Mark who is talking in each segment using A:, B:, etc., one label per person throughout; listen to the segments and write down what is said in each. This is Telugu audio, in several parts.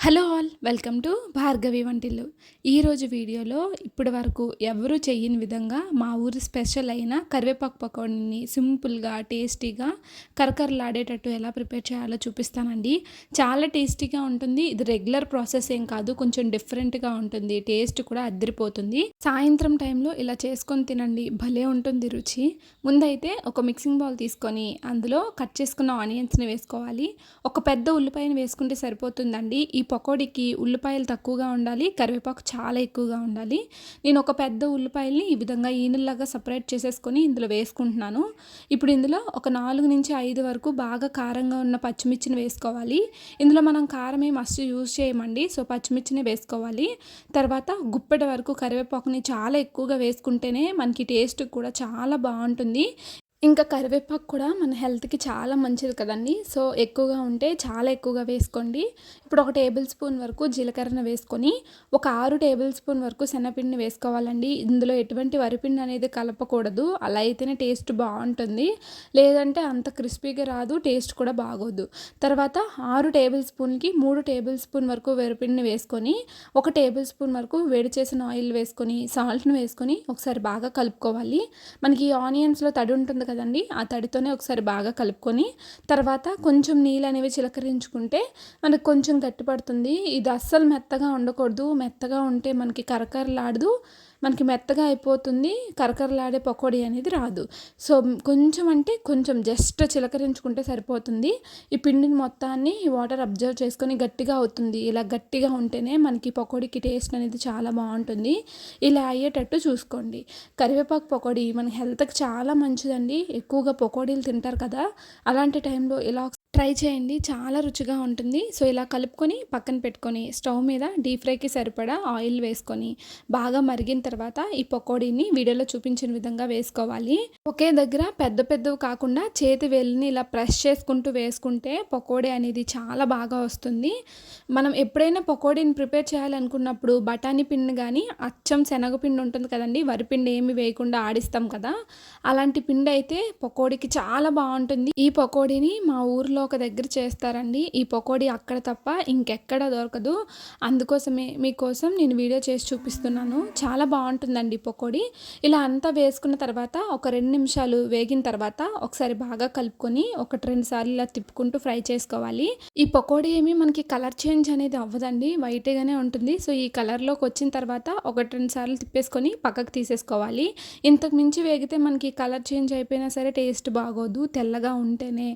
A: Hello all welcome to Bhargavi Vantillu. ఈరోజు వీడియోలో ఇప్పటి వరకు ఎవరు చేయని విధంగా మా ఊరి స్పెషల్ అయిన కరివేపాకు పకోడీని సింపుల్గా టేస్టీగా కరకరలాడేటట్టు ఎలా ప్రిపేర్ చేయాలో చూపిస్తానండి. చాలా టేస్టీగా ఉంటుంది. ఇది రెగ్యులర్ ప్రాసెస్ ఏం కాదు. కొంచెం డిఫరెంట్గా ఉంటుంది. టేస్ట్ కూడా అద్దరిపోతుంది. సాయంత్రం టైంలో ఇలా చేసుకొని తినండి. భలే ఉంటుంది రుచి. ముందైతే ఒక మిక్సింగ్ బౌల్ తీసుకొని అందులో కట్ చేసుకున్న ఆనియన్స్ని వేసుకోవాలి. ఒక పెద్ద ఉల్లిపాయను వేసుకుంటే సరిపోతుందండి. ఈ పకోడీకి ఉల్లిపాయలు తక్కువగా ఉండాలి కరివేపాకు చాలా ఎక్కువగా ఉండాలి. నేను ఒక పెద్ద ఉల్లిపాయల్ని ఈ విధంగా ఈనల్లాగా సపరేట్ చేసేసుకొని ఇందులో వేసుకుంటున్నాను. ఇప్పుడు ఇందులో ఒక నాలుగు నుంచి ఐదు వరకు బాగా కారంగా ఉన్న పచ్చిమిర్చిని వేసుకోవాలి. ఇందులో మనం కారం ఏం మస్తు యూజ్ చేయమండి సో పచ్చిమిర్చిని వేసుకోవాలి. తర్వాత గుప్పెట వరకు కరివేపాకుని చాలా ఎక్కువగా వేసుకుంటేనే మనకి టేస్ట్ కూడా చాలా బాగుంటుంది. ఇంకా కరివేపాకు కూడా మన హెల్త్కి చాలా మంచిది కదండి. సో ఎక్కువగా ఉంటే చాలా ఎక్కువగా వేసుకోండి. ఇప్పుడు ఒక టేబుల్ స్పూన్ వరకు జీలకర్రను వేసుకొని ఒక ఆరు టేబుల్ స్పూన్ వరకు శనగపిండిని వేసుకోవాలండి. ఇందులో ఎటువంటి వరిపిండి అనేది కలపకూడదు. అలా అయితేనే టేస్ట్ బాగుంటుంది. లేదంటే అంత క్రిస్పీగా రాదు టేస్ట్ కూడా బాగోదు. తర్వాత ఆరు టేబుల్ స్పూన్కి మూడు టేబుల్ స్పూన్ వరకు వరిపిండిని వేసుకొని ఒక టేబుల్ స్పూన్ వరకు వేడి చేసిన ఆయిల్ వేసుకొని సాల్ట్ని వేసుకొని ఒకసారి బాగా కలుపుకోవాలి. మనకి ఆనియన్స్లో తడి ఉంటుంది కదండి ఆ తడితోనే ఒకసారి బాగా కలుపుకొని తర్వాత కొంచెం నీళ్ళు అనేవి చిలకరించుకుంటే మనకు కొంచెం గట్టిపడుతుంది ఇది అస్సలు మెత్తగా ఉండకూడదు. మెత్తగా ఉంటే మనకి కరకరలాడదు. మనకి మెత్తగా అయిపోతుంది. కరకరలాడే పకోడీ అనేది రాదు. సో కొంచెం అంటే కొంచెం జస్ట్ చిలకరించుకుంటే సరిపోతుంది. ఈ పిండిని మొత్తాన్ని వాటర్ అబ్జర్వ్ చేసుకొని గట్టిగా అవుతుంది. ఇలా గట్టిగా ఉంటేనే మనకి పకోడీకి టేస్ట్ అనేది చాలా బాగుంటుంది. ఇలా అయ్యేటట్టు చూసుకోండి. కరివేపాకు పకోడీ మన హెల్త్కి చాలా మంచిదండి. ఎక్కువగా పకోడీలు తింటారు కదా అలాంటి టైంలో ఇలా ట్రై చేయండి చాలా రుచిగా ఉంటుంది. సో ఇలా కలుపుకొని పక్కన పెట్టుకొని స్టవ్ మీద డీప్ ఫ్రైకి సరిపడా ఆయిల్ వేసుకొని బాగా మరిగిన తర్వాత ఈ పకోడీని వీడియోలో చూపించిన విధంగా వేసుకోవాలి. ఒకే దగ్గర పెద్ద పెద్దవి కాకుండా చేతి వేలిని ఇలా ప్రెస్ చేసుకుంటూ వేసుకుంటే పకోడీ అనేది చాలా బాగా వస్తుంది. మనం ఎప్పుడైనా పకోడీని ప్రిపేర్ చేయాలనుకున్నప్పుడు బఠానీ పిండి కానీ అచ్చం శనగపిండి ఉంటుంది కదండి వరిపిండి ఏమి వేయకుండా ఆడిస్తాం కదా. అలాంటి పిండి అయితే పకోడీకి చాలా బాగుంటుంది. ఈ పకోడీని మా ఊర్లో ఒక దగ్గర చేస్తారండి. ఈ పకోడీ అక్కడ తప్ప ఇంకెక్కడ దొరకదు. అందుకోసమే మీకోసం నేను వీడియో చేసి చూపిస్తున్నాను. చాలా బాగుంటుందండి పకోడీ. ఇలా అంతా వేసుకున్న తర్వాత ఒక రెండు నిమిషాలు వేగిన తర్వాత ఒకసారి బాగా కలుపుకొని ఒకటి రెండు సార్లు ఇలా తిప్పుకుంటూ ఫ్రై చేసుకోవాలి. ఈ పకోడీ ఏమి మనకి కలర్ చేంజ్ అనేది అవ్వదండి. వైట్గానే ఉంటుంది. సో ఈ కలర్లోకి వచ్చిన తర్వాత ఒకటి రెండు సార్లు తిప్పేసుకొని పక్కకు తీసేసుకోవాలి. ఇంతకు మించి వేగితే మనకి కలర్ చేంజ్ అయిపోయినా సరే టేస్ట్ బాగోదు. తెల్లగా ఉంటేనే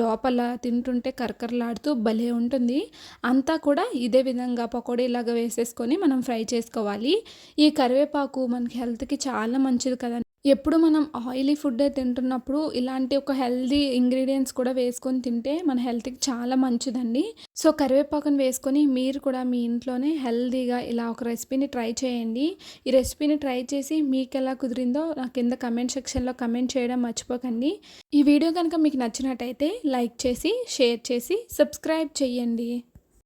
A: లోపల తింటుంటే కరకరలాడుతూ భలే ఉంటుంది. అంతా కూడా ఇదే విధంగా పకోడీలాగా వేసేసుకొని మనం ఫ్రై చేసుకోవాలి. ఈ కరివేపాకు మనకి హెల్త్కి చాలా మంచిది కదండి ఎప్పుడు మనం ఆయిలీ ఫుడ్ తింటున్నప్పుడు ఇలాంటి ఒక హెల్దీ ఇంగ్రీడియంట్స్ కూడా వేసుకొని తింటే మన హెల్త్కి చాలా మంచిదండి. సో కరివేపాకుని వేసుకొని మీరు కూడా మీ ఇంట్లోనే హెల్దీగా ఇలా ఒక రెసిపీని ట్రై చేయండి. ఈ రెసిపీని ట్రై చేసి మీకు ఎలా కుదిరిందో నా కింద కమెంట్ సెక్షన్లో కమెంట్ చేయడం మర్చిపోకండి. ఈ వీడియో కనుక మీకు నచ్చినట్టయితే లైక్ చేసి షేర్ చేసి సబ్స్క్రైబ్ చేయండి.